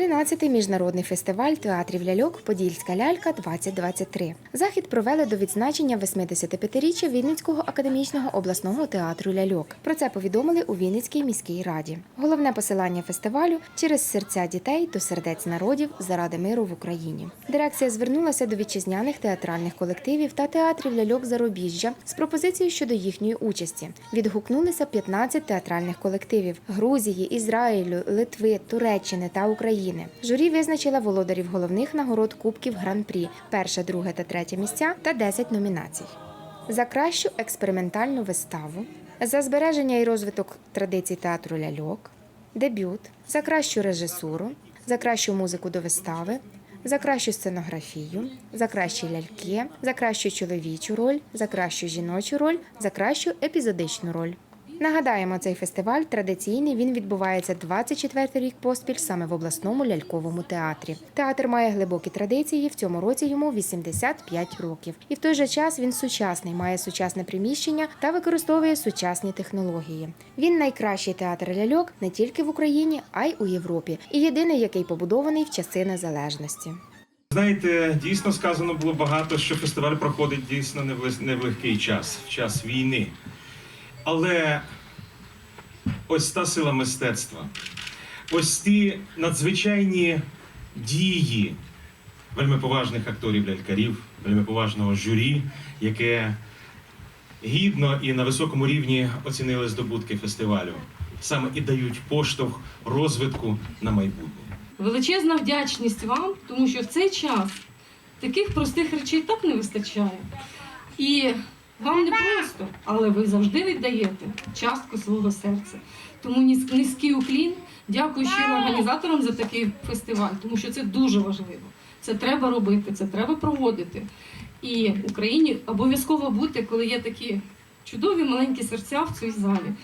13-й міжнародний фестиваль театрів ляльок Подільська лялька 2023. Захід провели до відзначення 85-річчя Вінницького академічного обласного театру ляльок. Про це повідомили у Вінницькій міській раді. Головне посилання фестивалю через серця дітей до сердець народів заради миру в Україні. Дирекція звернулася до вітчизняних театральних колективів та театрів ляльок зарубіжжя з пропозицією щодо їхньої участі. Відгукнулися 15 театральних колективів Грузії, Ізраїлю, Литви, Туреччини та України. Журі визначила володарів головних нагород Кубків Гран-прі перше, друге та третє місця та 10 номінацій. За кращу експериментальну виставу, за збереження і розвиток традицій театру ляльок, дебют, за кращу режисуру, за кращу музику до вистави, за кращу сценографію, за кращі ляльки, за кращу чоловічу роль, за кращу жіночу роль, за кращу епізодичну роль. Нагадаємо, цей фестиваль традиційний. Він відбувається 24 рік поспіль саме в обласному ляльковому театрі. Театр має глибокі традиції. В цьому році йому 85 років. І в той же час він сучасний, має сучасне приміщення та використовує сучасні технології. Він найкращий театр ляльок не тільки в Україні, а й у Європі. І єдиний, який побудований в часи незалежності. Знаєте, дійсно сказано було багато, що фестиваль проходить дійсно не в легкий час, в час війни. Але ось та сила мистецтва, ось ті надзвичайні дії вельми поважних акторів лялькарів, вельми поважного журі, яке гідно і на високому рівні оцінили здобутки фестивалю, саме і дають поштовх розвитку на майбутнє. Величезна вдячність вам, тому що в цей час таких простих речей так не вистачає. І вам не просто, але ви завжди віддаєте частку свого серця. Тому низ- низький уклін. Дякую щиро організаторам за такий фестиваль, тому що це дуже важливо. Це треба робити, це треба проводити. І Україні обов'язково бути, коли є такі чудові маленькі серця в цій залі.